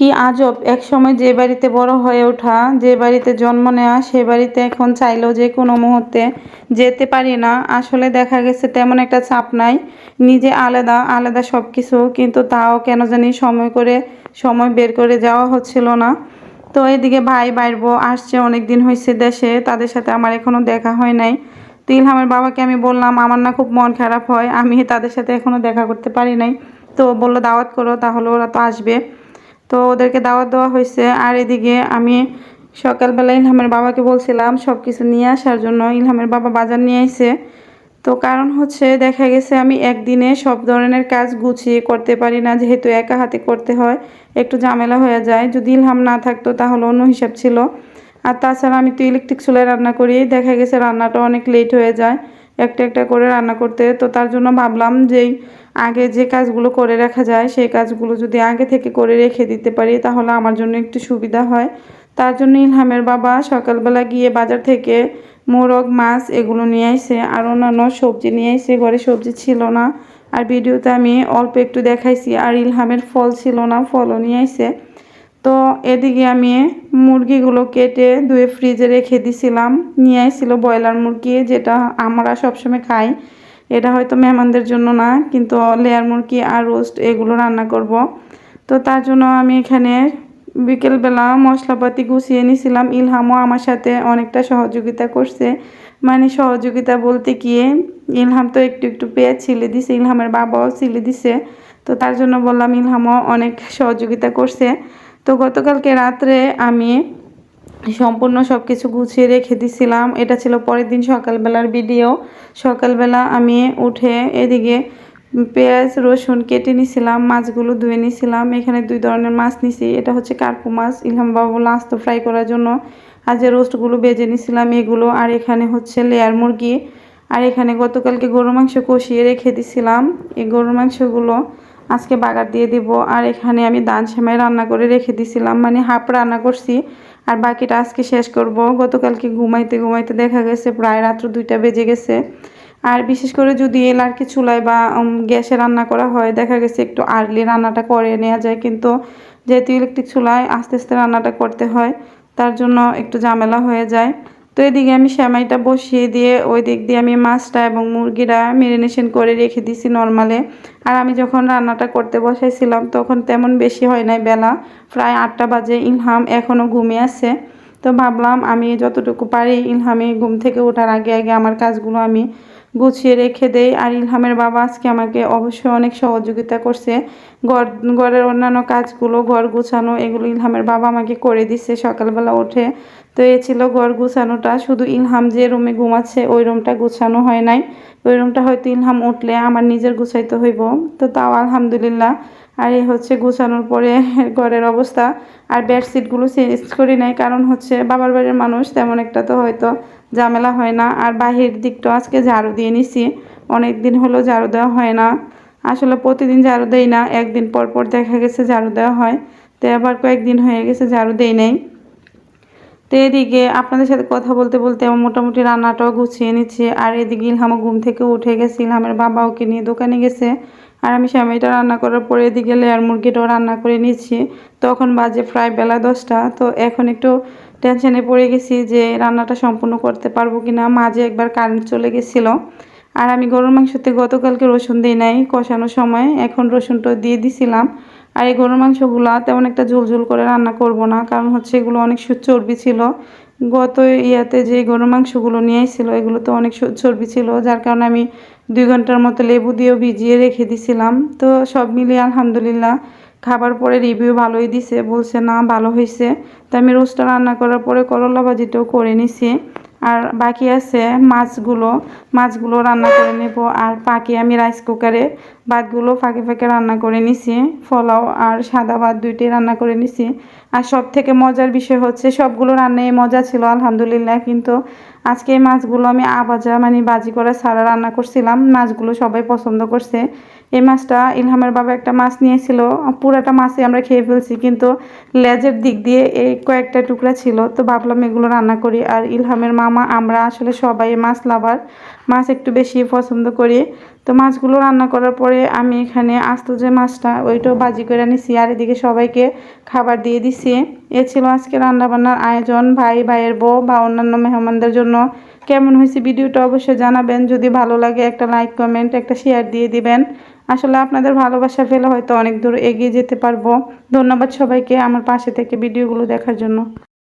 কি আজব? এক সময় যে বাড়িতে বড় হয়ে ওঠা, যে বাড়িতে জন্ম নেওয়া, সে বাড়িতে এখন চাইলেও যে কোনো মুহূর্তে যেতে পারি না। আসলে দেখা গেছে তেমন একটা চাপ নাই, নিজে আলাদা আলাদা সব কিছু কিন্তু তাও কেন জানি সময় করে, সময় বের করে যাওয়া হচ্ছিল না। তো এদিকে ভাই বাইরবো আসছে অনেক দিন হয়েছে দেশে, তাদের সাথে আমার এখনও দেখা হয় নাই। তো ইলহামের বাবাকে আমি বললাম, আমার না খুব মন খারাপ হয়, আমি তাদের সাথে এখনও দেখা করতে পারি নাই। তো বলল, দাওয়াত করো, তাহলে ওরা তো আসবে। তো ওদেরকে দাওয়াত দেওয়া হয়েছে। আর এদিকে আমি সকালবেলা ইলহামের বাবাকে বলছিলাম সব কিছু নিয়ে আসার জন্য। ইলহামের বাবা বাজার নিয়ে আইছে। তো কারণ হচ্ছে দেখা গেছে আমি একদিনে সব ধরনের কাজ গুছিয়ে করতে পারি না, যেহেতু একা হাতে করতে হয়, একটু ঝামেলা হয়ে যায়। যদি ইলহাম না থাকতো তাহলে অন্য হিসাব ছিল। আর তাছাড়া আমি তো ইলেকট্রিক চুলায় রান্না করি। দেখা গেছে রান্নাটা অনেক লেট হয়ে যায়। একটা একটা করে রান্না করতে। তো তার জন্য ভাবলাম যেই আগে যে কাজগুলো করে রাখা যায়, সেই কাজগুলো যদি আগে থেকে করে রেখে দিতে পারি, তাহলে আমার জন্য একটু সুবিধা হয়। তার জন্য ইলহামের বাবা সকালবেলা গিয়ে বাজার থেকে মোরগ, মাছ এগুলো নিয়ে আসে আর অন্যান্য সবজি নিয়ে আসে ঘরে সবজি ছিল না। আর ভিডিওতে আমি অল্প একটু দেখাইছি। আর ইলহামের ফল ছিল না, ফলও নিয়ে আসে তো এদিকে আমি মুরগিগুলো কেটে ধুয়ে ফ্রিজে রেখে দিছিলাম। নিয়ে আসছিল ব্রয়লার মুরগি, যেটা আমরা সবসময় খাই। এটা হয়তো মেহমানদের জন্য না, কিন্তু লেয়ার মুরগি আর রোস্ট এগুলো রান্না করব। তো তার জন্য আমি এখানে বিকেলবেলা মশলাপাতি গুছিয়ে নিছিলাম। ইলহামও আমার সাথে অনেকটা সহযোগিতা করছে। মানে সহযোগিতা বলতে গিয়ে ইলহাম তো একটু একটু পেয়ে ছিলে দিছে, ইলহামের বাবাও ছিলে দিছে। তো তার জন্য বললাম, ইলহামও অনেক সহযোগিতা করছে। তো গতকালকে রাত্রে আমি সম্পূর্ণ সব কিছু গুছিয়ে রেখে দিছিলাম। এটা ছিল পরের দিন সকালবেলার ভিডিও। সকালবেলা আমি উঠে এদিকে পেঁয়াজ, রসুন কেটে নিছিলাম, মাছগুলো ধুয়ে নিছিলাম। এখানে দুই ধরনের মাছ নিছি। এটা হচ্ছে কার্পু মাছ। ইলহাম বাবু আস্ত ফ্রাই করার জন্য আর যে রোস্টগুলো বেজে নিছিলাম এগুলো। আর এখানে হচ্ছে লেয়ার মুরগি। আর এখানে গতকালকে গরু মাংস কষিয়ে রেখে দিছিলাম। এই গরুর মাংসগুলো আজকে বাগার দিয়ে দিব। আর এখানে আমি দান সেমাই রান্না করে রেখে দিছিলাম। মানে হাফ রান্না করছি। আর বাকিটা আজকে শেষ করব। গতকালকে ঘুমাইতে ঘুমাইতে দেখা গেছে, প্রায় রাত্র দুইটা বেজে গেছে। আর বিশেষ করে যদি এলার্কি চুলায় বা গ্যাসে রান্না করা হয়, দেখা গেছে একটু আর্লি রান্নাটা করে নেওয়া যায়। কিন্তু যেহেতু ইলেকট্রিক চুলায় আস্তে আস্তে রান্নাটা করতে হয়, তার জন্য একটু ঝামেলা হয়ে যায়। তো এদিকে আমি সেমাইটা বসিয়ে দিয়ে ওই দিক দিয়ে আমি মাছটা এবং মুরগিটা মেরিনেশন করে রেখে দিছি নর্মালে আর আমি যখন রান্নাটা করতে বসাইছিলাম, তখন তেমন বেশি হয় নাই বেলা। প্রায় আটটা বাজে, ইলহাম এখনও ঘুমে আছে। তো ভাবলাম আমি যতটুকু পারি ইলহামে ঘুম থেকে ওঠার আগে আগে আমার কাজগুলো আমি গুছিয়ে রেখে দেই। আর ইলহামের বাবা আজকে আমাকে অবশ্যই অনেক সহযোগিতা করছে। ঘর, ঘরের অন্যান্য কাজগুলো, ঘর গুছানো, এগুলো ইলহামের বাবা আমাকে করে দিচ্ছে সকালবেলা উঠে। তো এ ছিল ঘর গুছানোটা। শুধু ইলহাম যে রুমে ঘুমাচ্ছে, ওই রুমটা গুছানো হয় নাই। ওই রুমটা হয়তো ইলহাম উঠলে আমার নিজের গুছাইতে হইব। তো তাও আলহামদুলিল্লাহ। আর এই হচ্ছে গুছানোর পরে ঘরের অবস্থা। আর বেডশিটগুলো চেঞ্জ করি নাই। কারণ হচ্ছে বাবার বাড়ির মানুষ তেমন একটা তো হয়তো ঝামেলা হয় না। আর বাহির দিকটা আজকে ঝাড়ু দিয়ে নিছি। অনেক দিন হলো ঝাড়ু দেওয়া হয় না। আসলে প্রতিদিন ঝাড়ু দেই না। একদিন পর পর দেখা গেছে ঝাড়ু দেওয়া হয়। তো আবার কয়েকদিন হয়ে গেছে ঝাড়ু দেই নেই। তো এদিকে আপনাদের সাথে কথা বলতে বলতে আমার মোটামুটি রান্নাটাও গুছিয়ে নিচ্ছি। আর এদিকে ইলহামও ঘুম থেকে উঠে গেছে। ইলহামের বাবা ওকে নিয়ে দোকানে গেছে। আর আমি স্বামীটা রান্না করার পরে এদিকে লেয়ার মুরগিটাও রান্না করে নিচ্ছি। তখন বাজে প্রায় বেলা দশটা। তো এখন একটু টেনশনে পড়ে গেছি যে রান্নাটা সম্পূর্ণ করতে পারব কি না মাঝে একবার কারেন্ট চলে গেছিল। আর আমি গরুর মাংসতে গতকালকে রসুন দিই নাই কষানোর সময়। এখন রসুনটা দিয়ে দিছিলাম। আর এই গরুর মাংসগুলো তেমন একটা ঝোল ঝোল করে রান্না করব না, কারণ হচ্ছে এগুলো অনেক চর্বি ছিল। গত ইয়াতে যে গরুর মাংসগুলো নিয়ে এসেছিল এগুলো তো অনেক চর্বি ছিল। যার কারণে আমি দুই ঘণ্টার মতো লেবু দিয়েও ভিজিয়ে রেখে দিছিলাম। তো সব মিলিয়ে আলহামদুলিল্লাহ খাবার পরে রিভিউ ভালোই দিছে, বলছে, না, ভালো হয়েছে তো আমি রোস্টটা রান্না করার পরে করলা ভাজিটাও করে নিছি। আর বাকি আছে মাছগুলো মাছগুলো রান্না করে নেব। আর পাকি আমি রাইস কুকারে ভাতগুলো ফাঁকে ফাঁকে রান্না করে নিছি ফলাও আর সাদা ভাত দুইটি রান্না করে নিছি। আর সব থেকে মজার বিষয় হচ্ছে সবগুলো রান্নায় মজা ছিল, আলহামদুলিল্লাহ। কিন্তু আজকে এই মাছগুলো আমি আবাজা মানে বাজি করে সারা রান্না করছিলাম। মাছগুলো সবাই পছন্দ করছে। এই মাছটা ইলহামের বাবা একটা মাছ নিয়েছিল। পুরাটা মাছই আমরা খেয়ে ফেলছি, কিন্তু লেজের দিক দিয়ে এই কয়েকটা টুকরা ছিল। তো ভাবলাম এগুলো রান্না করি। আর ইলহামের মামা, আমরা আসলে সবাই মাছ লাভার। মাছ একটু বেশি পছন্দ করি। তো মাছগুলো রান্না করার পরে আমি এখানে আস্ত যে মাছটা, ওইটাও বাজি করে নিছি। আর এদিকে সবাইকে খাবার দিয়ে দিছি। এ ছিল আজকে রান্নাবান্নার আয়োজন। ভাই, ভাইয়ের বউ বা অন্যান্য মেহমানদের জন্য কেমন হয়েছে ভিডিওটা অবশ্যই জানাবেন। যদি ভালো লাগে একটা লাইক, কমেন্ট, একটা শেয়ার দিয়ে দিবেন। আসলে আপনাদের ভালোবাসা ফেলে হয়তো অনেক দূর এগিয়ে যেতে পারব। ধন্যবাদ সবাইকে আমার পাশে থেকে ভিডিওগুলো দেখার জন্য।